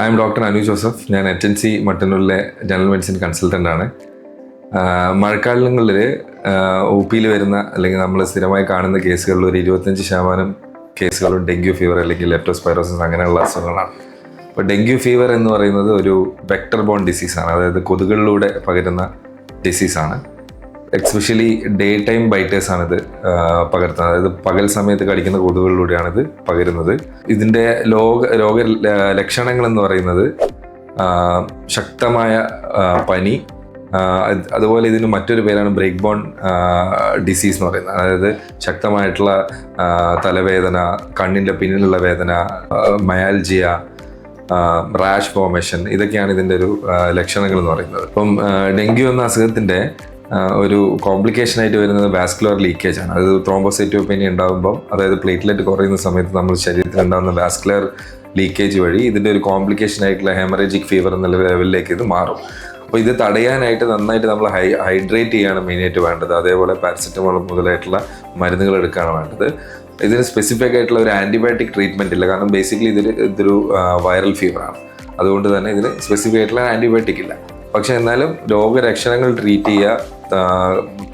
I am doctor Anu Joseph ഞാൻ H N C മട്ടന്നൂരിലെ general medicine consultant ആണ്. മഴക്കാലങ്ങളിൽ ഒ പിയിൽ വരുന്ന അല്ലെങ്കിൽ നമ്മൾ സ്ഥിരമായി കാണുന്ന കേസുകളിൽ ഒരു ഇരുപത്തഞ്ച് ശതമാനം കേസുകളും ഡെങ്കു ഫീവർ അല്ലെങ്കിൽ ലെപ്റ്റോസ്പൈറോസിസ് അങ്ങനെയുള്ള അസുഖങ്ങളാണ്. അപ്പോൾ ഡെങ്കു ഫീവർ എന്ന് പറയുന്നത് ഒരു വെക്ടർ ബോൺ ഡിസീസാണ് അതായത് കൊതുകുകളിലൂടെ പകരുന്ന ഡിസീസാണ് എക്സ്പെഷ്യലി ഡേ ടൈം ബൈറ്റേഴ്സ് ആണിത് ആഹ് പകർത്തുന്നത്. അതായത് പകൽ സമയത്ത് കടിക്കുന്ന ഇത് പകരുന്നത്. ഇതിന്റെ ലോക രോഗ ലക്ഷണങ്ങൾ എന്ന് പറയുന്നത് ശക്തമായ പനി അതുപോലെ ഇതിന് മറ്റൊരു പേരാണ് ബ്രേക്ക് ബോൺ ഡിസീസ് എന്ന് പറയുന്നത്. അതായത് ശക്തമായിട്ടുള്ള തലവേദന കണ്ണിന്റെ പിന്നിലുള്ള വേദന മയാൽജിയ റാഷ് ഫോമേഷൻ ഇതൊക്കെയാണ് ഇതിന്റെ ഒരു ലക്ഷണങ്ങൾ എന്ന് പറയുന്നത്. ഇപ്പം ഡെങ്കി എന്ന അസുഖത്തിന്റെ ഒരു കോംപ്ലിക്കേഷൻ ആയിട്ട് വരുന്നത് വാസ്കുലർ ലീക്കേജ് ആണ്. അതായത് ത്രോംബോസൈറ്റോപെനി ഉണ്ടാകുമ്പോൾ അതായത് പ്ലേറ്റ്ലെറ്റ് കുറയുന്ന സമയത്ത് നമ്മൾ ശരീരത്തിൽ ഉണ്ടാകുന്ന വാസ്കുലർ ലീക്കേജ് വഴി ഇതിന്റെ ഒരു കോംപ്ലിക്കേഷൻ ആയിട്ടുള്ള ഹെമറേജിക് ഫീവർ എന്നുള്ള ലെവലിലേക്ക് ഇത് മാറും. അപ്പോൾ ഇത് തടയാനായിട്ട് നന്നായിട്ട് നമ്മൾ ഹൈ ഹൈഡ്രേറ്റ് ചെയ്യാണ് മെയിനായിട്ട് വേണ്ടത്. അതേപോലെ പാരസെറ്റമോൾ മുതലായിട്ടുള്ള മരുന്നുകൾ എടുക്കുകയാണ് വേണ്ടത്. ഇതിന് സ്പെസിഫിക് ആയിട്ടുള്ള ഒരു ആന്റിബയോട്ടിക് ട്രീറ്റ്മെന്റ് ഇല്ല. കാരണം ബേസിക്കലി ഇതിൽ ഇതൊരു വൈറൽ ഫീവറാണ് അതുകൊണ്ട് തന്നെ ഇതിന് സ്പെസിഫിക് ആയിട്ടുള്ള ആന്റിബയോട്ടിക് ഇല്ല. പക്ഷെ എന്നാലും രോഗലക്ഷണങ്ങൾ ട്രീറ്റ് ചെയ്യുക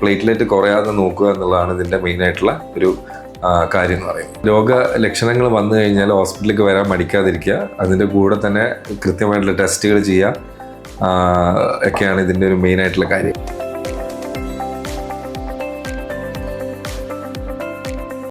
പ്ലേറ്റ്ലെറ്റ് കുറയാതെ നോക്കുക എന്നുള്ളതാണ് ഇതിന്റെ മെയിനായിട്ടുള്ള ഒരു കാര്യം എന്ന് പറയുന്നത്. രോഗ ലക്ഷണങ്ങൾ വന്നു കഴിഞ്ഞാൽ ഹോസ്പിറ്റലിലേക്ക് വരാൻ മടിക്കാതിരിക്കുക. അതിന്റെ കൂടെ തന്നെ കൃത്യമായിട്ടുള്ള ടെസ്റ്റുകൾ ചെയ്യുക ഒക്കെയാണ് ഇതിന്റെ ഒരു മെയിനായിട്ടുള്ള കാര്യം.